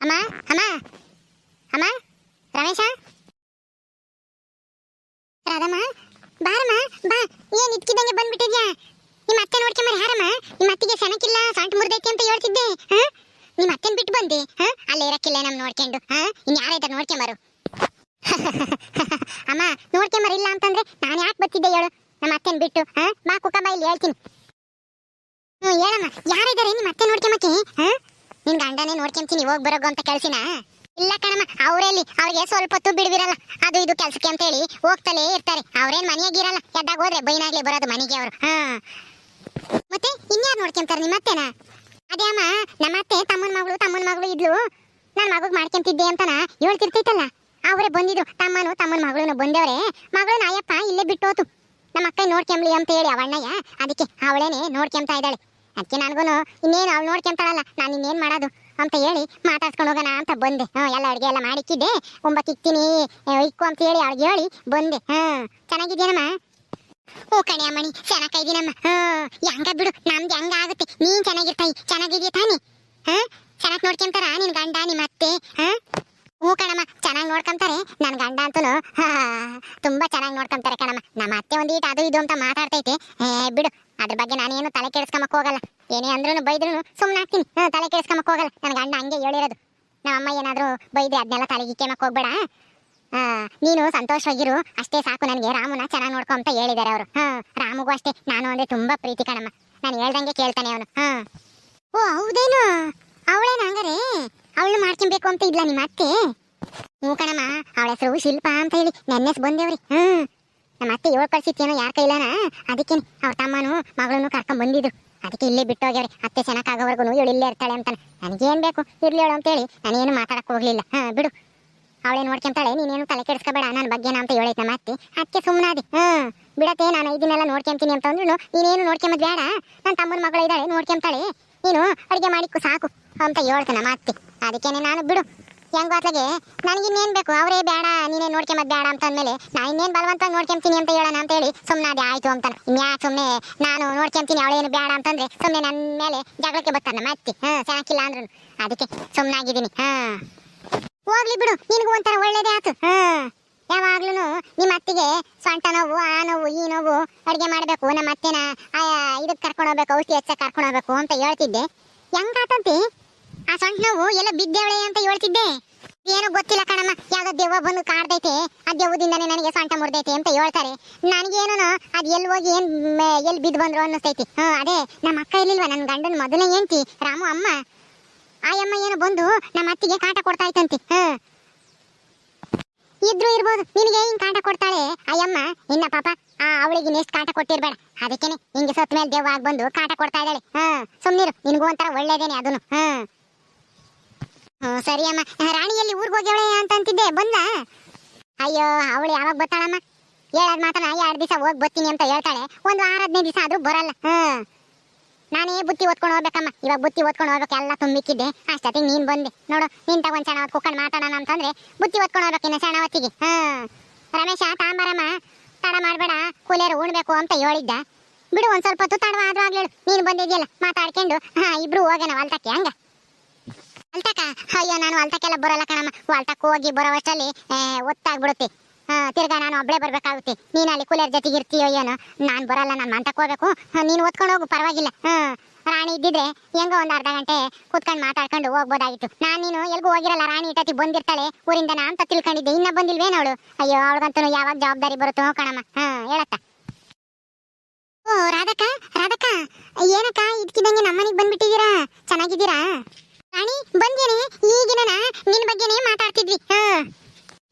ಅಮ್ಮ ಅಮ್ಮ. ಅಮ್ಮ, ರಮೇಶ. ರಾಧಮ್ಮ, ಬಾರಮ್ಮ, ಬಾ. ಏನ್ ಇಟ್ಕಿದಂಗೆ ಬಂದ್ಬಿಟ್ಟಿದ್ಯಾ? ನಿಮ್ಮ ಅತ್ತೆ ನೋಡ್ಕೊಂಬರ ಯಾರಮ್ಮ ನಿಮ್ಮ ಅತ್ತಿಗೆ ಸೆಣಕಿಲ್ಲ, ಸಾಂಟ್ ಮುರ್ದೈತಿ ಅಂತ ಹೇಳ್ತಿದ್ದೆ, ಹಾ? ನಿಮ್ಮ ಅತ್ತೆನ್ ಬಿಟ್ಟು ಬಂದೆ, ಹಾ? ಅಲ್ಲೇ ಇರಕ್ಕಿಲ್ಲ ನಮ್ ನೋಡ್ಕೊಂಡು, ಹಾ? ಇನ್ ಯಾರ ನೋಡ್ಕೆ ಮರು. ಅಮ್ಮ, ನೋಡ್ಕೆ ಇಲ್ಲ ಅಂತಂದ್ರೆ ನಾನು ಯಾಕೆ ಬರ್ತಿದ್ದೆ ಹೇಳು? ನಮ್ಮ ಅತ್ತೆನ್ ಬಿಟ್ಟು, ಹಾ? ಬಾ ಕುಕ್ಕ ಇಲ್ಲಿ ಹೇಳ್ತೀನಿ. ಹೇಳಮ್ಮ ಯಾರಿದ್ದಾರೆ ನಿಮ್ಮ ಅತ್ತೆ ನೋಡ್ಕೊಂಬಕ್ಕೆ ಹಾ? ನಿನ್ ಗಂಡನೇ ನೋಡ್ಕೊಂತೀನಿ ಹೋಗ್ ಬರೋಗು ಅಂತ ಕಳ್ಸಿನ? ಇಲ್ಲ ಕಣಮ್ಮ ಅವ್ರಲ್ಲಿ ಅವ್ರಿಗೆ ಸ್ವಲ್ಪ ಹೊತ್ತು ಬಿಡುವಿರಲ್ಲ ಅದು ಇದು ಕೆಲ್ಸಕ್ಕೆ ಅಂತ ಹೇಳಿ ಹೋಗ್ತಲೇ ಇರ್ತಾರೆ. ಅವ್ರೇನ್ ಮನೆಯಾಗಿರಲ್ಲ, ಎದ್ದಾಗ ಹೋದ್ರೆ ಬೈನಾಗ್ಲಿ ಬರೋದು ಮನೆಗೆ ಅವರು ಹಾ. ಮತ್ತೆ ಇನ್ಯಾರು ನೋಡ್ಕೊಂತಾರೆ ನಿಮ್ಮ ಅತ್ತೆನ? ಅದೇ ಅಮ್ಮ, ನಮ್ಮ ಅತ್ತೆ ತಮ್ಮನ ಮಗಳು ತಮ್ಮನ ಮಗಳು ಇದ್ಲು. ನಾನು ಮಗುಗ್ ಮಾಡ್ಕೊಂತಿದ್ದೆ ಅಂತನ ಹೇಳ್ತಿರ್ತೈತಲ್ಲ. ಅವರೇ ಬಂದಿದ್ರು ತಮ್ಮನು ತಮ್ಮನ ಮಗಳನು ಬಂದವ್ರೆ. ಮಗಳು ನಾಯಪ್ಪ ಇಲ್ಲೇ ಬಿಟ್ಟು ಹೋತು ನಮ್ಮ ಅಕ್ಕ ನೋಡ್ಕೊಂಬ್ಲಿ ಅಂತ ಹೇಳಿ ಅವಣ್ಣಯ್ಯ, ಅದಕ್ಕೆ ಅವಳೇನೆ ನೋಡ್ಕೊಂತ ಇದ್ದಾಳೆ. ಅದಕ್ಕೆ ನನಗೂ ಇನ್ನೇನು ಅವ್ಳು ನೋಡ್ಕೊಂತಾಳಲ್ಲ, ನಾನು ಇನ್ನೇನು ಮಾಡೋದು? ಅಂತ ಹೇಳಿ ಮಾತಾಡ್ಸ್ಕೊಂಡು ಹೋಗೋಣ ಅಂತ ಬಂದೆ. ಹ್ಞೂ ಎಲ್ಲ ಅಡುಗೆ ಎಲ್ಲ ಮಾಡಿಕ್ಕಿದ್ದೆ. ಒಂಬತ್ತು ಇಕ್ತೀನಿ ಇಕ್ಕು ಅಂತ ಹೇಳಿ ಅವ್ಳಿಗೆ ಹೇಳಿ ಬಂದೆ. ಹಾಂ ಚೆನ್ನಾಗಿದ್ದೀನಮ್ಮ? ಓ ಕಣೆ ಅಮ್ಮಣಿ ಚೆನ್ನಾಗಿದ್ದೀನಮ್ಮ ಹಾಂ ಹೆಂಗ ಬಿಡು, ನಮ್ದು ಹೆಂಗ ಆಗುತ್ತೆ? ನೀನ್ ಚೆನ್ನಾಗಿರ್ತಾಯಿ, ಚೆನ್ನಾಗಿದೆಯಾ ತಾನೇ? ಹಾಂ ಚೆನ್ನಾಗಿ ನೋಡ್ಕೊಂತಾರ ನಿನ್ನ ಗಂಡ ನಿಮ್ಮ ಅತ್ತೆ? ಹಾಂ ಹ್ಞೂ ಕಣಮ್ಮ, ಚೆನ್ನಾಗಿ ನೋಡ್ಕೊಂತಾರೆ. ನನ್ನ ಗಂಡ ಅಂತೂ ಹಾ, ತುಂಬಾ ಚೆನ್ನಾಗಿ ನೋಡ್ಕೊಂತಾರೆ ಕಣಮ್ಮ. ನಮ್ಮ ಅತ್ತೆ ಒಂದೀಟ ಅದು ಇದು ಅಂತ ಮಾತಾಡ್ತೈತೆ. ಬಿಡು, ಅದ್ರ ಬಗ್ಗೆ ನಾನೇನು ತಲೆ ಹೋಗಲ್ಲ. ಏನೇ ಅಂದ್ರೂ ಬೈದ್ರು ಸುಮ್ಮನೆ ಹಾಕ್ತೀನಿ. ತಲೆ ಕೆಡಿಸ್ಕೊಂಬಕ್ ಹೋಗಲ್ಲ. ನನ್ನ ಅಣ್ಣ ಹಂಗೆ ಹೇಳಿರೋದು. ನಮ್ಮ ಅಮ್ಮ ಏನಾದರೂ ಬೈದ್ರೆ ಅದನ್ನೆಲ್ಲ ತಲೆಗೆ ಇಕ್ಕೆಮಕ್ ಹೋಗ್ಬೇಡ. ನೀನು ಸಂತೋಷವಾಗಿರು. ಅಷ್ಟೇ ಸಾಕು ನನಗೆ. ರಾಮನ ಚೆನ್ನಾಗಿ ನೋಡ್ಕೊ ಅಂತ ಹೇಳಿದ್ದಾರೆ ಅವರು. ಹಾಂ, ರಾಮಗೂ ಅಷ್ಟೇ. ನಾನು ಅಂದ್ರೆ ತುಂಬಾ ಪ್ರೀತಿ ಕಣಮ್ಮ. ನಾನು ಹೇಳ್ದಂಗೆ ಕೇಳ್ತಾನೆ ಅವನು. ಹಾಂ. ಓ, ಹೌದೇನು? ಅವಳೇನ ಹಂಗಾರೆ? ಅವಳು ಮಾಡ್ಕೊಬೇಕು ಅಂತ ಇಲ್ಲ ನಿಮ್ಮ ಅತ್ತೆ? ಹ್ಞೂ ಕಣಮ್ಮ. ಅವಳ ಹೆಸರು ಶಿಲ್ಪ ಅಂತ ಹೇಳಿ. ನೆನ್ನೆಸ್ ಬಂದೇವ್ರಿ. ಹ್ಞೂ ನಮ್ಮ ಅತ್ತೆ ಏಳು ಕಳ್ಸಿತ್ತೇನೋ ಯಾರ ಕೈಲಾನ? ಅದಕ್ಕೆ ಅವ್ರ ತಮ್ಮನೂ ಮಗಳನ್ನು ಕರ್ಕೊಂಡ್ ಬಂದಿದ್ರು ಅದಕ್ಕೆ ಇಲ್ಲೇ ಬಿಟ್ಟು ಹೋಗ್ಯಾವ್ರಿ. ಅತ್ತೆ ಚೆನ್ನಾಗಾಗೋವರೆಗೂ ಇವಳು ಇಲ್ಲೇ ಇರ್ತಾಳೆ ಅಂತಾನೆ. ನನಗೇನು ಬೇಕು? ಇರ್ಲಿ ಹೇಳು ಅಂತೇಳಿ. ನಾನೇನು ಮಾತಾಡಕ್ಕೆ ಹೋಗಲಿಲ್ಲ. ಹಾಂ, ಬಿಡು. ಅವಳೇನು ನೋಡ್ಕೊಂತಾಳೆ? ನೀನೇನು ತಲೆ ಕೆಡಿಸ್ಕೋಬೇಡ. ನನ್ನ ಬಗ್ಗೆ ಅಂತ ಹೇಳೈತೆ ನಮ್ಮ ಅತ್ತೆ. ಅದಕ್ಕೆ ಸುಮ್ಮನಾದಿ ಹ್ಮ್ ಬಿಡತ್ತೆ, ನಾನು ಇದನ್ನೆಲ್ಲ ನೋಡ್ಕೊಂತೀನಿ ಅಂತ ಅಂದ್ರು ನೀನೇನು ನೋಡ್ಕೊಂಬದ್ ಬೇಡ. ನನ್ನ ತಮ್ಮನ ಮಗಳು ಇದ್ದಾಳೆ, ನೋಡ್ಕೊಂತಾಳೆ. ನೀನು ಅಡುಗೆ ಮಾಡಿಕ್ಕು ಸಾಕು ಅಂತ ಹೇಳ್ತಾನೆ ನಮ್ಮ ಅತ್ತೆ. ಅದಕ್ಕೇನೆ ನಾನು, ಬಿಡು. ಹೆಂಗೋ ನನಗೆ ಇನ್ನೇನು ಬೇಕು? ಅವರೇ ಬೇಡ ನೀನೇ ನೋಡ್ಕೊಂಬದ್ ಬೇಡ ಅಂತ ಅಂದಮೇಲೆ, ನಾ ಇನ್ನೇನು ಬಲವಂತ ನೋಡ್ಕೊಂತೀನಿ ಅಂತ ಹೇಳೋಣ ಅಂತ ಹೇಳಿ ಅದೇ ಆಯ್ತು ಅಂತಾನೆ. ಇನ್ಯಾ ಸುಮ್ಮನೆ ನಾನು ನೋಡ್ಕೊಂತೀನಿ ಅವಳೇನು ಬೇಡ ಅಂತಂದ್ರೆ ಸುಮ್ಮನೆ ನನ್ನ ಮೇಲೆ ಜಗಳಕ್ಕೆ ಬರ್ತಾನೆ ಮತ್ತೆ ಹಾಂ ಚೆನ್ನಾಗಿಲ್ಲ ಅಂದ್ರು ಅದಕ್ಕೆ ಸುಮ್ಮನಾಗಿದ್ದೀನಿ ಹಾಂ. ಹೋಗ್ಲಿ ಬಿಡು, ನಿನಗೂ ಒಂಥರ ಒಳ್ಳೇದೇ ಆಯ್ತು ಹಾಂ. ಯಾವಾಗ್ಲೂ ನಿಮ್ಮ ಅತ್ತಿಗೆ ಸೊಂಟ ನೋವು, ಆ ನೋವು, ಈ ನೋವು ಅಡುಗೆ ಮಾಡಬೇಕು, ನಮ್ಮ ಅತ್ತೆನ ಇದಕ್ಕೆ ಕರ್ಕೊಂಡು ಹೋಗ್ಬೇಕು, ಔಷಧಿ ಹೆಚ್ಚಾಗಿ ಕರ್ಕೊಂಡು ಹೋಗ್ಬೇಕು ಅಂತ ಹೇಳ್ತಿದ್ದೆ. ಹೆಂಗಾತಂತಿ? ಆ ಸೊಂಟ ನೋವು ಎಲ್ಲ ಬಿದ್ದೇವಳೆ ಅಂತ ಹೇಳ್ತಿದ್ದೆ. ಏನೋ ಗೊತ್ತಿಲ್ಲ ಕಣಮ್ಮ, ಯಾವ್ದೋ ದೆವ್ವ ಬಂದು ಕಾಡ್ದೈತೆ, ಆ ದೆವ್ವದಿಂದನೇ ನನಗೆ ಸೊಂಟ ಮುರಿದೈತೆ ಅಂತ ಹೇಳ್ತಾರೆ. ನನಗೇನೋ ಅದು ಎಲ್ಲಿ ಹೋಗಿ ಏನ್ ಎಲ್ಲಿ ಬಿದ್ದು ಬಂದ್ರು ಅನ್ನಿಸ್ತೈತಿ. ಹ್ಞೂ ಅದೇ, ನಮ್ಮ ಅಕ್ಕ ಇರ್ಲಿಲ್ವಾ ನನ್ನ ಗಂಡನ ಮೊದಲನೇ ಹೆಂಡ್ತಿ, ರಾಮು ಅಮ್ಮ. ಆ ಅಮ್ಮ ಏನೋ ಬಂದು ನಮ್ಮ ಅತ್ತಿಗೆ ಕಾಟ ಕೊಡ್ತಾ ಇತ್ತಂತೆ ಹ ಇದ್ರು ಇರ್ಬೋದು, ನಿನಗೆ ಹಿಂಗೆ ಕಾಟ ಕೊಡ್ತಾಳೆ? ಅಯ್ಯಮ್ಮ ಇನ್ನ ಪಾಪ, ಆ ಅವಳಿಗೆ ನೆಸ್ಟ್ ಕಾಟ ಕೊಟ್ಟಿರ್ಬೇಡ. ಅದಕ್ಕೇನೆ, ಹಿಂಗೆ ಸತ್ ಮೇಲೆ ದೇವ್ ಆಗಿ ಬಂದು ಕಾಟ ಕೊಡ್ತಾ ಇದ್ದಾಳೆ ಹ ಸುಮ್ನಿರು, ನಿನಗೂ ಒಂಥರ ಒಳ್ಳೇದೇನೆ ಅದನ್ನು ಹ ಹ್ಮ್, ಸರಿ ಅಮ್ಮ. ರಾಣಿಯಲ್ಲಿ ಊರಿಗೆ ಹೋಗ್ಯವಳೆ ಅಂತ ಅಂತಿದ್ದೆ. ಬಂದ? ಅಯ್ಯೋ ಅವಳು ಯಾವಾಗ ಬರ್ತಾಳಮ್ಮ? ಹೇಳದ್ ಮಾತನ ಎರಡು ದಿವಸ ಹೋಗಿ ಬರ್ತೀನಿ ಅಂತ ಹೇಳ್ತಾಳೆ. ಒಂದು ವಾರ ಹದಿನೈದು ದಿವಸ ಆದ್ರೂ ಬರಲ್ಲ. ಹ್ಞೂ ನಾನೇ ಬುತ್ತಿ ಓದ್ಕೊಂಡು ಹೋಗ್ಬೇಕಮ್ಮ. ಇವಾಗ ಬುತ್ತಿ ಓದ್ಕೊಂಡು ಹೋಗ್ಬೇಕು ಎಲ್ಲ ತುಂಬಿಕ್ಕಿದ್ದೆ. ಅಷ್ಟೊತ್ತಿಗೆ ನೀನ್ ಬಂದೆ. ನೋಡು ನೀನು ತಗೊಂಡು ಸಣ್ಣ ಹೊತ್ತು ಕುತ್ಕೊಂಡು ಮಾತಾಡೋಣ ಅಂತಂದ್ರೆ ಬುತ್ತಿ ಓದ್ಕೊಂಡು ಹೋಗ್ಬೇಕು ಇನ್ನು ಸಣ್ಣ ಹೊತ್ತಿಗೆ ಹಾ ರಮೇಶ ತಾಂಬಾರಮ್ಮ ತಡ ಮಾಡಬೇಡ. ಕೂಲೇರು ಉಣ್ಬೇಕು ಅಂತ ಹೇಳಿದ್ದ. ಬಿಡು ಒಂದ್ ಸ್ವಲ್ಪ ಹೊತ್ತು ತಡವ ಆದ್ರೂ ಆಗ್ಲೇಳು ನೀನು ಬಂದಿದ್ಯಲ್ಲ ಮಾತಾಡ್ಕೊಂಡು. ಹಾ ಇಬ್ರು ಹೋಗೋಣ ಹೊಲ್ತಕ್ಕೆ ಹಂಗ? ಹೊಲ್ತಕ ಅಯ್ಯೋ, ನಾನು ಹೊಲ್ತಕ್ಕೆಲ್ಲ ಬರಲ್ಲ ಕಣಮ್ಮ. ಹೊಲ್ತಕ್ಕೆ ಹೋಗಿ ಬರೋವಷ್ಟಲ್ಲಿ ಒತ್ತಾಗ್ಬಿಡುತ್ತೆ. ತಿರ್ಗಾ ನಾನು ಒಬ್ಳೆ ಬರ್ಬೇಕಾಗುತ್ತೆ. ನೀನ್ ಅಲ್ಲಿ ಕೂಲರ್ ಜೊತೆಗೆ ಇರ್ತೀಯೋ ಏನೋ? ನಾನ್ ಬರಲ್ಲ, ನಾನು ಮಂತಕ್ಕೆ ಹೋಗ್ಬೇಕು. ನೀನು ಓದ್ಕೊಂಡು ಹೋಗು, ಪರವಾಗಿಲ್ಲ. ರಾಣಿ ಇದ್ದಿದ್ರೆ ಹೆಂಗೋ ಒಂದ್ ಅರ್ಧ ಗಂಟೆ ಕೂತ್ಕೊಂಡು ಮಾತಾಡ್ಕೊಂಡು ಹೋಗ್ಬೋದಾಗಿತ್ತು. ನಾನ್ ನೀನು ಎಲ್ಗೂ ಹೋಗಿರಲ್ಲ, ರಾಣಿ ಇಟ್ಟತಿ ಬಂದಿರ್ತಾಳೆ. ಊರಿಂದ ನಾ ಅಂತ ತಿಳ್ಕೊಂಡಿದ್ದೆ. ಇನ್ನ ಬಂದಿಲ್ವೇನು ಅವಳು? ಅಯ್ಯೋ, ಅವಳಗಂತೂ ಯಾವಾಗ ಜವಾಬ್ದಾರಿ ಬರುತ್ತೋ ಕಣಮ್ಮ. ಹಾ, ಹೇಳತ್ತ. ಓ, ರಾಧಕ್ಕ ರಾಧಕ್ಕ, ಏನಕ್ಕ? ಇದ್ಕಿದಂಗೆ ನಮ್ಮನೆಗೆ ಬಂದ್ಬಿಟ್ಟಿದ್ದೀರಾ? ಚೆನ್ನಾಗಿದ್ದೀರಾ? ರಾಣಿ ಬಂದೇನೆ ಈಗಿನ ನಿನ್ ಬಗ್ಗೆನೇ ಮಾತಾಡ್ತಿದ್ವಿ.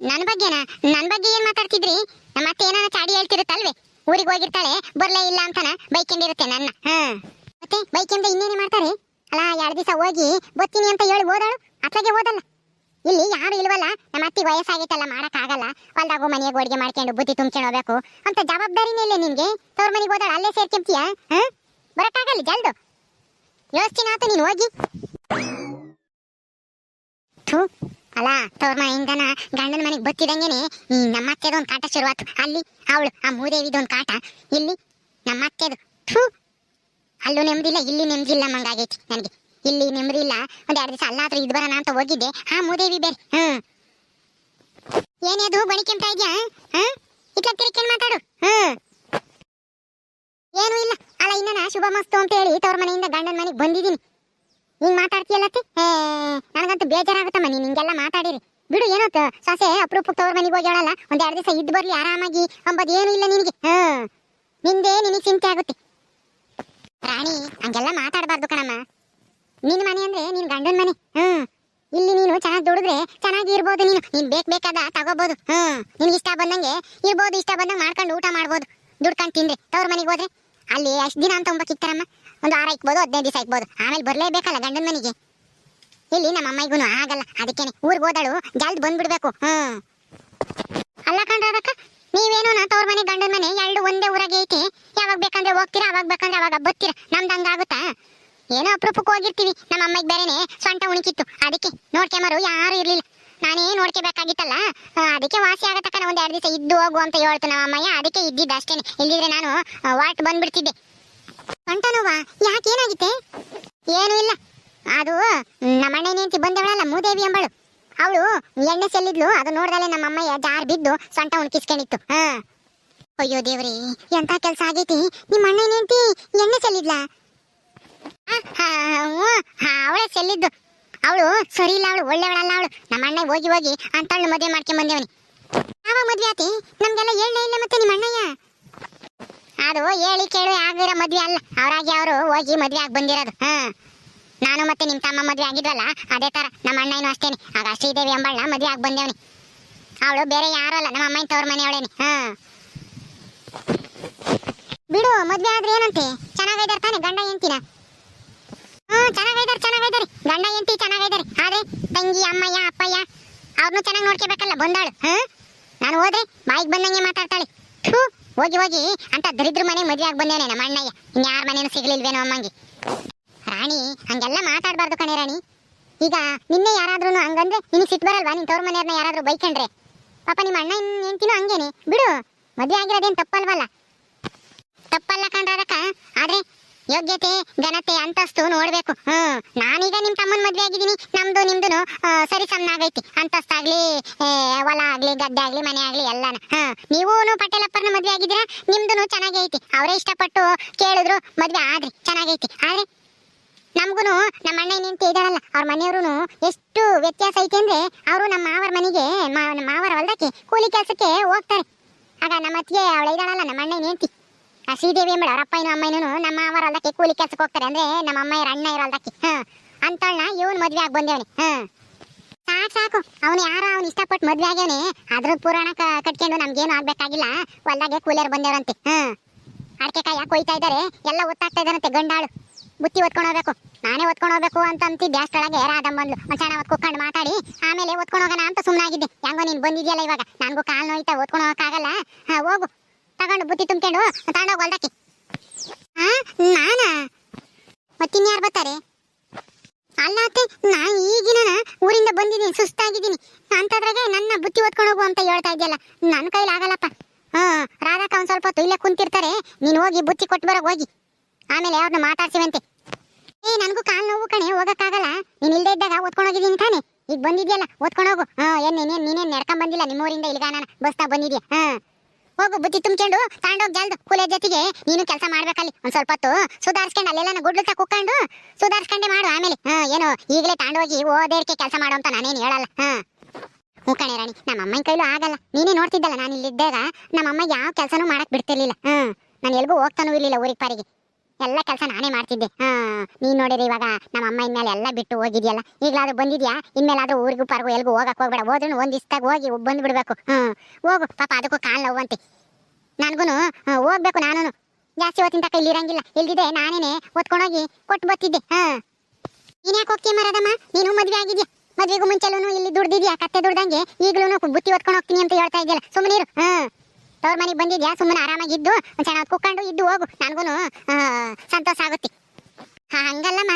ನನ್ ಬಗ್ಗೆನಾ? ನನ್ ಬಗ್ಗೆ ಏನ್ ಮಾತಾಡ್ತಿದ್ರಿ? ನಮ್ಮ ಅತ್ತೆ ಏನಾರ ಚಾಡಿ ಹೇಳ್ತಿರುತ್ತಲ್ವೇ? ಊರಿಗೆ ಹೋಗಿರ್ತಾಳೆ, ಬರ್ಲೇ ಇಲ್ಲ ಅಂತನ ಬೈಕೊಂಡಿರುತ್ತೆ ನನ್ನ. ಹಾ. ಮತ್ತೆ ಬೈಕಿಂದ ಇನ್ನೇನೇ ಮಾಡ್ತಾರೆ? ಅಲ್ಲ, ಎರಡು ದಿವಸ ಹೋಗಿ ಬರ್ತೀನಿ ಅಂತ ಹೇಳಿ ಓದಾಳು ಅತ್ಲಾಗೆ ಓದಲ್ಲ ಇಲ್ಲಿ ಯಾರು ಇಲ್ವಲ್ಲ? ನಮ್ಮ ಅತ್ತಿ ವಯಸ್ಸಾಗೈತಲ್ಲ ಮಾಡಕ್ ಆಗಲ್ಲ ಹೊಲ್ದಾಗು ಮನೆಗೆ ಅಡುಗೆ ಮಾಡ್ಕೊಂಡು ಬುದ್ಧಿ ತುಂಬ್ಕೊಂಡು ಹೋಗ್ಬೇಕು. ಅಂತ ಜವಾಬ್ದಾರಿನೇ ಇಲ್ಲ ನಿನ್ಗೆ? ತವ್ರ ಮನೆಗೆ ಹೋದಾಳ, ಅಲ್ಲೇ ಸೇರ್ಕೊಂತೀಯ? ಹಾ? ಬರಕ್ಕಾಗಲ್ಲ ಜಲ್ದು. ಯೋಚನೆ ಆತು ನೀನು ಹೋಗಿ. ಥು ಅಲ್ಲ ತವ್ರ ಮನೆಯಿಂದನ ಗಂಡನ ಮನೆಗೆ ಬತ್ತಿದಂಗೆನೆ ಈ ನಮ್ಮ ಅತ್ತೆದು ಒಂದು ಕಾಟ ಶುರುವಾತು. ಅಲ್ಲಿ ಅವಳು, ಆ ಮೂದೇವಿದು ಒಂದು ಕಾಟ. ಇಲ್ಲಿ ನಮ್ಮ ಅತ್ತೆದು ಥೂ. ಅಲ್ಲೂ ನೆಮ್ಮದಿಲ್ಲ ಇಲ್ಲಿ ನೆಮ್ಮದಿಲ್ಲ ಮಂಗಾಗೈತಿ ನನಗೆ. ಇಲ್ಲಿ ನೆಮ್ಮದಿ ಇಲ್ಲ, ಒಂದ್ ಎರಡು ದಿವಸ ಅಲ್ಲಾದ್ರೂ ಇದ್ ಬರೋಣ ಅಂತ ಹೋಗಿದ್ದೆ. ಹಾ, ಮೂದೇವಿ ಬೇರೆ. ಹ್ಮ್ ಏನೇದು ಬಣಿ ಕೆಂಪ್ತಾ ಇದ್ಯಾ? ಹಾ ಇಟ್ಲ ತಿರ್ಕೊಂಡು ಮಾತಾಡು. ಹ್ಮ್ ಏನು ಇಲ್ಲ. ಅಲ್ಲ ಇನ್ನ ಶುಭ ಮಸ್ತು ಅಂತ ಹೇಳಿ ತವ್ರ ಮನೆಯಿಂದ ಗಂಡನ ಮನೆಗೆ ಬಂದಿದ್ದೀನಿ. ಹಿಂಗ್ ಮಾತಾಡ್ತೀಯಲ್ಲತ್ತೆ ನನಗಂತೂ ಬೇಜಾರಾಗುತ್ತಮ್ಮ ನೀನ್ ಹಿಂಗೆಲ್ಲ ಮಾತಾಡಿರಿ. ಬಿಡು, ಏನೋ ಸೊಸೆ ಅಪರೂಪಕ್ಕೆ ತವ್ರ ಮನೆಗೆ ಹೋಗಿ ಹೇಳಲ್ಲ ಒಂದ್ ಎರಡು ದಿವಸ ಇದ್ದು ಬರ್ಲಿ, ಆರಾಮಾಗಿ, ಅಂಬದ್ ಏನು ಇಲ್ಲ ನಿನಗೆ. ಹ ನಿಂದೇ ನಿನಗೆ ಚಿಂತೆ ಆಗುತ್ತೆ. ರಾಣಿ, ಹಂಗೆಲ್ಲ ಮಾತಾಡಬಾರ್ದು ಕಣಮ್ಮ. ನಿನ್ ಮನೆ ಅಂದ್ರೆ ನಿನ್ ಗಂಡನ ಮನೆ. ಹ್ಮ್, ಇಲ್ಲಿ ನೀನು ಚೆನ್ನಾಗಿ ದುಡಿದ್ರೆ ಚೆನ್ನಾಗಿ ಇರ್ಬೋದು ನೀನು. ನೀನ್ ಬೇಕ್ ಬೇಕಾದ ತಗೋಬಹುದು ಹ್ಮ್, ನಿನ್ಗೆ ಇಷ್ಟ ಬಂದಂಗೆ ಇರ್ಬೋದು, ಇಷ್ಟ ಬಂದಂಗೆ ಮಾಡ್ಕೊಂಡು ಊಟ ಮಾಡ್ಬೋದು. ದುಡ್ಕೊಂಡು ತಿಂದ್ರೆ ತವ್ರ ಮನೆಗೆ ಹೋದ್ರೆ. ಅಲ್ಲಿ ಅಷ್ಟು ದಿನ ಅಂತ ಹೋಗ್ಬೇಕಿತ್ತಾರಮ್ಮ ಒಂದು ವಾರ ಇಕ್ಬೋದು, ಹದಿನೈದು ದಿವಸ ಇಕ್ಬೋದು. ಆಮೇಲೆ ಬರಲೇಬೇಕಲ್ಲ ಗಂಡನ ಮನೆಗೆ. ಇಲ್ಲಿ ನಮ್ಮ ಅಮ್ಮಗೂ ಆಗಲ್ಲ, ಅದಕ್ಕೇನೆ. ಊರಿಗೆ ಹೋದಳು, ಜಲ್ದ್ ಬಂದ್ಬಿಡ್ಬೇಕು. ಹ್ಮ್. ಅಲ್ಲ ಕಣ್ರಕ್ಕ ನೀವೇನೋ ನಾ ತವ್ರ ಮನೆ ಗಂಡನ ಮನೆ ಎರಡು ಒಂದೇ ಊರಾಗೆ ಐತಿ. ಯಾವಾಗ ಬೇಕಂದ್ರೆ ಹೋಗ್ತೀರಾ, ಅವಾಗ ಬೇಕಂದ್ರೆ ಅವಾಗ ಬರ್ತೀರಾ. ನಮ್ದು ಹಂಗಾಗುತ್ತಾ? ಏನೋ ಅಪರೂಪಕ್ಕೆ ಹೋಗಿರ್ತೀವಿ. ನಮ್ಮ ಅಮ್ಮಗೆ ಬೇರೆನೆ ಸೊಂಟ ಉಣಿಕಿತ್ತು. ಅದಕ್ಕೆ ನೋಡ್ಕೊಂಬರು ಯಾರು ಇರ್ಲಿಲ್ಲ. ನಾನೇ ನೋಡ್ಕೋಬೇಕಾಗಿತ್ತಲ್ಲ? ಅದಕ್ಕೆ ವಾಸಿ ಆಗತಕ್ಕ ಒಂದು ಎರಡು ದಿವಸ ಇದ್ದು ಹೋಗು ಅಂತ ಹೇಳ್ತು ನಮ್ಮ ಅಮ್ಮಯ್ಯ. ಅದಕ್ಕೆ ಇದ್ದಿದ್ದು ಅಷ್ಟೇನೆ. ಇಲ್ದಿದ್ರೆ ನಾನು ವಾಟ್ ಬಂದ್ಬಿಡ್ತಿದ್ದೆ. ಏನಾಗಿತ್ತೆ ಏನೂ ಇಲ್ಲ. ಅದು ನಮ್ಮ ಅಣ್ಣ ಹೆಂಡತಿ ಬಂದವಳಲ್ಲ, ಮೂದೇವಿ ಎಂಬಳು ಅವಳು ಎಣ್ಣೆ ಚೆಲ್ಲಿದ್ಲು ಅದು ನೋಡ್ದಲೆ ನಮ್ಮ ಅಮ್ಮಯ್ಯ ಜಾರ್ ಬಿದ್ದು ಸೊಂಟ ಉಣ್ಕಿಸ್ಕೊಂಡಿತ್ತು. ಹಾ. ಅಯ್ಯೋ ದೇವ್ರಿ ಎಂತ ಕೆಲಸ ಆಗೈತಿ? ನಿಮ್ಮ ಅಣ್ಣ ಹೆಂಡತಿ ಎಣ್ಣೆ ಚೆಲ್ಲಿದ್ಲಾ ಅವಳೇ ಚೆಲ್ಲಿದ್ದು ಅವಳು ಸರಿ ಇಲ್ಲ, ಅವಳು ಒಳ್ಳೆವಳಲ್ಲ ಅವಳು. ನಮ್ಮ ಅಣ್ಣ ಹೋಗಿ ಹೋಗಿ ಅಂತ ಮದುವೆ ಮಾಡ್ಕೊಂಡ್ ಬಂದೇವನಿ ಯಾವಾಗ ಮದ್ವೆ ಆತಿ? ನಮ್ಗೆಲ್ಲ ಎಣ್ಣೆ ಇಲ್ಲ ಮತ್ತೆ ನಿಮ್ಮ ಅಣ್ಣಯ್ಯ. ಅದು ಹೇಳಿ ಕೇಳಿ ಆಗಿರೋ ಮದ್ವೆ ಅಲ್ಲ. ಅವರಾಗಿ ಅವರು ಹೋಗಿ ಮದ್ವೆ ಆಗಿ ಬಂದಿರೋದು. ಹಾ. ನಾನು ಮತ್ತೆ ನಿಮ್ಮ ತಮ್ಮ ಮದ್ವೆ ಆಗಿದ್ವಲ್ಲ, ಅದೇ ತರ. ನಮ್ಮ ಅಣ್ಣನೂ ಅಷ್ಟೇನೆ. ಆಗ ಶ್ರೀದೇವಿ ಅಂಬಳ್ಳ ಮದ್ವೆ ಆಗಿ ಬಂದೇವನಿ. ಅವಳು ಬೇರೆ ಯಾರು ಅಲ್ಲ, ನಮ್ಮ ಅಮ್ಮನ ತವ್ರ ಮನೆಯವಳೇನೆ. ಹ. ಬಿಡು, ಮದ್ವೆ ಆದ್ರೆ ಏನಂತೆ? ಚೆನ್ನಾಗೈದಾರ ತಾನೆ, ಗಂಡ ಎಂತಿನ ಹ್ಮ್, ಚೆನ್ನಾಗೈದಾರೆ ಚೆನ್ನಾಗೈದಾರೆ. ಗಂಡ ಎಂತಿ ಚೆನ್ನಾಗೈದಾರೆ. ಆದ್ರೆ ತಂಗಿ, ಅಮ್ಮಯ್ಯ, ಅಪ್ಪಯ್ಯ ಅವ್ರನ್ನೂ ಚೆನ್ನಾಗಿ ನೋಡ್ಕೋಬೇಕಲ್ಲ, ಬಂದಾಳು. ಹ. ನಾನು ಹೋದ್ರೆ ಬಾಯಿಗೆ ಬಂದಂಗೆ ಮಾತಾಡ್ತಾಳೆ. ಥೂ. ಹೋಗಿ ಹೋಗಿ ಅಂತ ದರಿದ್ರ ಮನೆ ಮದುವೆ ಆಗಿ ಬಂದೇನೆ ನಮ್ಮ ಅಣ್ಣಯ್ಯ. ಇನ್ಯಾರ ಮನೇನು ಸಿಗ್ಲಿಲ್ವೇನೋ ಅಮ್ಮಂಗೆ. ರಾಣಿ, ಹಂಗೆಲ್ಲ ಮಾತಾಡ್ಬಾರ್ದು ಕಣೆ ರಾಣಿ. ಈಗ ನಿನ್ನೆ ಯಾರಾದ್ರೂ ಹಂಗಂದ್ರೆ ನಿನಗೆ ಸಿಟ್ಟು ಬರಲ್ವಾ? ನಿನ್ ತವ್ರ ಮನೆಯವ್ರನ್ನ ಯಾರಾದ್ರೂ ಬೈಕಂಡ್ರೆ. ಪಾಪ ನಿಮ್ಮ ಅಣ್ಣ ಹೆಂಡ್ತಿನೂ ಹಂಗೇನೆ. ಬಿಡು, ಮದುವೆ ಆಗಿರೋದೇನು ತಪ್ಪಲ್ವಲ್ಲ. ತಪ್ಪಲ್ಲ ಕಣ್ರದಕ್ಕ ಆದ್ರೆ ಯೋಗ್ಯತೆ, ಘನತೆ, ಅಂತಸ್ತು ನೋಡ್ಬೇಕು. ಹ್ಮ್, ನಾನೀಗ ನಿಮ್ ತಮ್ಮನ ಮದ್ವೆ ಆಗಿದ್ದೀನಿ. ನಿಮ್ದು ಸರಿ ಸಮನಾಗೈತಿ ಅಂತಸ್ತಾಗ್ಲಿ ಹೊಲ ಆಗ್ಲಿ, ಗದ್ದೆ ಆಗ್ಲಿ, ಮನೆ ಆಗ್ಲಿ ಎಲ್ಲಾನ. ಹ ನೀವು ಪಟೇಲಪ್ಪರ್ನ ಮದ್ವೆ ಆಗಿದ್ರ ನಿಮ್ದು ಚೆನ್ನಾಗಿ ಐತಿ ಅವರೇ ಇಷ್ಟಪಟ್ಟು ಕೇಳಿದ್ರು ಮದ್ವೆ ಆದ್ರಿ ಚೆನ್ನಾಗೈತಿ. ಆದ್ರೆ ನಮ್ಗೂ ನಮ್ಮ ಅಣ್ಣ ನಿಂತು ಇದಾರಲ್ಲ, ಅವ್ರ ಮನೆಯವ್ರು ಎಷ್ಟು ವ್ಯತ್ಯಾಸ ಐತಿ ಅಂದ್ರೆ ಅವರು ನಮ್ಮ ಮಾವರ ಮನೆಗೆ ಮಾವರ ಹೊಲ್ದಕ್ಕೆ ಕೂಲಿ ಕೆಲಸಕ್ಕೆ ಹೋಗ್ತಾರೆ. ಆಗ ನಮ್ಮ ಅತ್ತಿಗೆ ಅವಳ ಇದಾಳಲ್ಲ ನಮ್ಮ ಅಣ್ಣ ನಿಂತಿ. ಆ ಶ್ರೀದೇವಿ ಅಪ್ಪ ಅವ್ರ ಅಮ್ಮ ಅಮ್ಮಯ್ಯನು ನಮ್ಮ ಮಾವರ ಹೊಲ್ದಕ್ಕೆ ಕೂಲಿ ಕೆಲಸಕ್ಕೆ ಹೋಗ್ತಾರೆ ಅಂದ್ರೆ ನಮ್ಮ ಅಮ್ಮ ಅಣ್ಣ ಇರೋ ಹೊಲ್ದಕ್ಕೆ ಹ ಅಂತಳ್ನ ಇವನ್ ಮದ್ವೆ ಆಗಿ ಬಂದೇವನಿ ಹ. ಸಾಕು ಸಾಕು. ಅವನು ಯಾರೋ ಅವ್ನು ಇಷ್ಟಪಟ್ಟು ಮದ್ವೆ ಆಗ್ಯವನೆ ಅದ್ರ ಪುರಾಣ ಕಟ್ಕೊಂಡು ನಮ್ಗೇನು ಆಗ್ಬೇಕಾಗಿಲ್ಲ. ಹೊಲ್ದಾಗೆ ಕೂಲಿಯರ್ ಬಂದೇವ್ರಂತೆ. ಹ. ಅಡಕೆ ಕಾಯ ಕೊಯ್ತಾ ಇದ್ದಾರೆ ಎಲ್ಲ ಒತ್ತಾಗ್ತಾ ಇದ್ದಾರಂತೆ ಗಂಡಾಳು. ಬುತ್ತಿ ಒತ್ಕೊಂಡು ಹೋಗ್ಬೇಕು. ನಾನೇ ಒತ್ಕೊಂಡು ಹೋಗ್ಬೇಕು ಅಂತ ಅಂತಿದ್ದೆ ಅಷ್ಟೊಳಗೆ ರಾಧಮ್ ಬಂದ್ಲು. ಒಂದ್ ಚೆನ್ನಾಗಿ ಒತ್ಕೊಂಡು ಮಾತಾಡಿ. ಆಮೇಲೆ ಒತ್ಕೊಂಡು ಹೋಗೋಣ ಅಂತ ಸುಮ್ಮನಾಗಿದ್ದೆ ಹೆಂಗೋ ನೀನು ಬಂದಿದ್ಯಲ್ಲ ಇವಾಗ. ನನಗೂ ಕಾಲು ನೋಯ್ತಾ ಒತ್ಕೊಂಡು ಹೋಗಕ್ಕಾಗಲ್ಲ. ಹಾ, ಹೋಗು. ತಗೊಂಡು ಬುತ್ತಿ ತುಂಬ್ಕೊಂಡು ತಗೊಂಡೋಗಿ ಹೊಲ್ದಕ್ಕೆ. ಹಾ, ನಾನಾ? ಮತ್ತಿನ್ಯಾರು ಬರ್ತಾರೆ? ಅಲ್ಲ ಅತ್ತೆ ನಾ ಈಗಿನ ಊರಿಂದ ಬಂದಿದ್ದೀನಿ, ಸುಸ್ತಾಗಿದ್ದೀನಿ. ಅಂತದ್ರಾಗೆ ನನ್ನ ಬುತ್ತಿ ಓದ್ಕೊಂಡು ಹೋಗು ಅಂತ ಹೇಳ್ತಾ ಇದೆಯಲ್ಲ ನನ್ನ ಕೈಲಿ ಆಗಲ್ಲಪ್ಪ. ಹಾ ರಾಧಾಕ ಒಂದ್ ಸ್ವಲ್ಪ ಹೊತ್ತು ಇಲ್ಲೇ ಕುಂತಿರ್ತಾರೆ, ನೀನು ಹೋಗಿ ಬುತ್ತಿ ಕೊಟ್ಟು ಬರೋ ಹೋಗಿ. ಆಮೇಲೆ ಅವ್ರನ್ನ ಮಾತಾಡ್ಸಿವಂತೆ. ಏ, ನನಗೂ ಕಾಲ್ ನೋವು ಕಣೆ, ಹೋಗಕ್ಕಾಗಲ್ಲ. ನೀನ್ ಇಲ್ದೇ ಇದ್ದಾಗ ಓದ್ಕೊಂಡು ಹೋಗಿದ್ದೀನಿ ತಾನೆ. ಈಗ ಬಂದಿದ್ಯಲ್ಲ ಓದ್ಕೊಂಡು ಹೋಗು. ಹಾ, ಏನ್ ನೀನೇನ್ ನೀನೇನ್ ನಡ್ಕೊಂಡ್ ಬಂದಿಲ್ಲ, ನಿಮ್ಮೂರಿಂದ ಇಲ್ಲಿಗಾನ ಬಸ್ತಾ ಬಂದಿದ್ಯಾ? ಹಾ. ಹೋಗು, ಬುದ್ಧಿ ತುಂಬಿಕೊಂಡು ತಗೊಂಡೋಗಿ ಜಲ್ದು ಕೂಲೆ ಜೊತೆಗೆ ನೀನು ಕೆಲಸ ಮಾಡ್ಬೇಕಲ್ಲಿ. ಒಂದ್ ಸ್ವಲ್ಪ ಹೊತ್ತು ಸುಧಾರಿಸ್ಕೊಂಡು ಅಲ್ಲೆಲ್ಲ ಗುಡ್ಲು ತಾ ಕುಕ್ಕೊಂಡು ಸುಧಾರಿಸ್ಕೊಂಡೆ ಮಾಡು ಆಮೇಲೆ. ಹ, ಏನು ಈಗಲೇ ಹೋಗಿ ಓದೇರ್ಕೆ ಕೆಲಸ ಮಾಡು ಅಂತ ನಾನೇನು ಹೇಳಲ್ಲ. ಹ. ಹ್ಞೂ ಕಣೆ ರಾಣಿ ನಮ್ಮ ಅಮ್ಮನ ಕೈಲೂ ಆಗಲ್ಲ. ನೀನೇ ನೋಡ್ತಿದ್ದಲ್ಲ ನಾನು ಇಲ್ಲಿದ್ದಾಗ ನಮ್ಮ ಅಮ್ಮ ಯಾವ ಕೆಲಸನೂ ಮಾಡಕ್ ಬಿಡ್ತಿರ್ಲಿಲ್ಲ. ಹ್ಮ್ ನಾನು ಎಲ್ಗೂ ಹೋಗ್ತಾನೂ ಇರ್ಲಿಲ್ಲ ಊರಿಗೆ ಪಾರಿಗೆ. ಎಲ್ಲ ಕೆಲಸ ನಾನೇ ಮಾಡ್ತಿದ್ದೆ. ಹಾ, ನೀನ್ ನೋಡಿದ್ರೆ ಇವಾಗ ನಮ್ಮ ಅಮ್ಮ ಇನ್ಮೇಲೆ ಎಲ್ಲ ಬಿಟ್ಟು ಹೋಗಿದ್ಯಲ್ಲ. ಈಗಲಾದ್ರೂ ಬಂದಿದ್ಯಾ? ಇನ್ಮೇಲಾದ್ರೂ ಊರಿಗೂ ಪಾರ್ಗೂ ಎಲ್ಗೂ ಹೋಗಕ್ ಹೋಗ್ಬೇಡ. ಹೋದ್ರು ಒಂದ್ ಇಷ್ಟಾಗ ಹೋಗಿ ಬಂದು ಬಿಡ್ಬೇಕು ಹೋಗು. ಪಾಪ ಅದಕ್ಕೂ ಕಾಲ್ ನೋವಂತೆ. ನನ್ಗೂ ಹೋಗ್ಬೇಕು ನಾನು ಜಾಸ್ತಿ ಹೊತ್ತಿನ ತಕ್ಕ ಇಲ್ಲಿ ಇರಂಗಿಲ್ಲ ಇಲ್ದಿದೆ ನಾನೇನೆ ಓದ್ಕೊಂಡೋಗಿ ಕೊಟ್ಟು ಬರ್ತಿದ್ದೆ. ಹಾ. ನೀನ್ ಯಾಕೆ ಹೋಗ್ತೀಯ ಮರದಮ್ಮ? ನೀನು ಮದ್ವೆ ಆಗಿದ್ಯಾ? ಮದ್ವೆಗೂ ಮುಂಚೆಲೂ ಇಲ್ಲಿ ದುಡ್ದಿದ್ಯಾ? ಕತ್ತೆ ದುಡ್ದಂಗೆ? ಈಗ್ಲೂ ಬುತ್ತಿ ಒತ್ಕೊಂಡು ಹೋಗ್ತೀನಿ ಅಂತ ಹೇಳ್ತಾ ಇದೆಯಲ್ಲ. ಸುಮ್ಮನೆ ಹಾ. ತವ್ರ ಮನೆಗೆ ಬಂದಿದ್ಯಾ? ಸುಮ್ಮನೆ ಆರಾಮಾಗಿದ್ದು ಒಂದ್ ಚೆನ್ನಾಗಿ ಕುಕ್ಕೊಂಡು ಇದ್ದು ಹೋಗು. ನನಗೂ ಸಂತೋಷ ಆಗುತ್ತೆ. ಹಂಗಲ್ಲಮ್ಮ.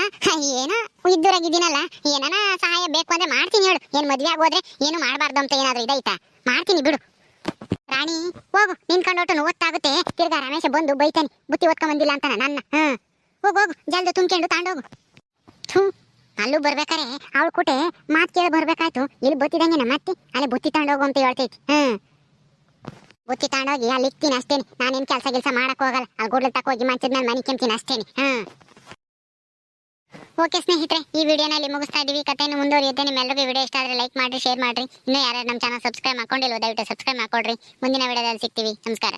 ಏನೋ ಇದ್ದೂರಾಗಿದ್ದೀನಲ್ಲ ಏನಾನ ಸಹಾಯ ಬೇಕು ಅಂದ್ರೆ ಮಾಡ್ತೀನಿ ಹೇಳು. ಏನು ಮದ್ವೆ ಆಗೋದ್ರೆ ಏನು ಮಾಡಬಾರ್ದು ಅಂತ ಏನಾದ್ರು ಇದೈತಾ? ಮಾಡ್ತೀನಿ ಬಿಡು. ರಾಣಿ, ಹೋಗು. ನಿನ್ಕೊಂಡು ಒಟ್ಟು ಓದ್ತಾಗುತ್ತೆ ತಿರ್ಗಾ ರಮೇಶ ಬಂದು ಬೈತಾನೆ. ಬುತ್ತಿ ಓದ್ಕೊಂಡ್ ಬಂದಿಲ್ಲ ಅಂತ ನನ್ನ. ಹ್ಮ್ ಹೋಗು ಹೋಗು. ಜಲ್ದು ತುಂಬ್ಕೊಂಡು ತಾಂಡೋಗು. ಥೂ, ಅಲ್ಲೂ ಬರ್ಬೇಕಾರೆ ಅವಳು ಕೂಟೆ ಮಾತು ಕೇಳಿ ಬರ್ಬೇಕಾಯ್ತು. ಇಲ್ಲಿ ಬತ್ತಿದಂಗೆ ನಮ್ಮ ಅತ್ತಿ. ಅಲ್ಲಿ ಬುತ್ತಿ ತಗೊಂಡೋಗು ಅಂತ ಹೇಳ್ತೈತಿ. ಹ್ಮ್ ಬುತ್ತಿ ತಗೊಂಡೋಗಿ ಅಲ್ಲಿ ಇಕ್ತೀನಿ ಅಷ್ಟೇನೆ. ನಾನೇನ್ ಕೆಲಸ ಕೆಲಸ ಮಾಡಕ್ ಹೋಗಲ್ಲ. ಅಲ್ಲಿ ಗುಡ್ಲ ತಕ ಹೋಗಿ ಮಂಚದ ಮೇಲೆ ಮನೆ ಕೆಮ್ತೀನಿ ಅಷ್ಟೇನೆ. ಹಾ. ಓಕೆ ಸ್ನೇಹಿತರೆ, ಈ ವಿಡಿಯೋನಲ್ಲಿ ಮುಗಿಸ್ತಾ ಇದ್ದೀವಿ ಕಥೆಯನ್ನು ಮುಂದುವರಿಯುತ್ತೆ. ನಿಮ್ಮೆಲ್ಲರಿಗೂ ವಿಡಿಯೋ ಇಷ್ಟ ಆದರೆ ಲೈಕ್ ಮಾಡಿ ಶೇರ್ ಮಾಡ್ರಿ. ಇನ್ನೂ ಯಾರು ನಮ್ಮ ಚಾನಲ್ ಸಬ್ಸ್ಕ್ರೈಬ್ ಮಾಡ್ಕೊಂಡಿಲ್ಲ ದಯವಿಟ್ಟು ಸಬ್ಸ್ಕ್ರೈಬ್ ಮಾಡ್ಕೊಡ್ರಿ. ಮುಂದಿನ ವಿಡಿಯೋದಲ್ಲಿ ಸಿಗ್ತೀವಿ. ನಮಸ್ಕಾರ.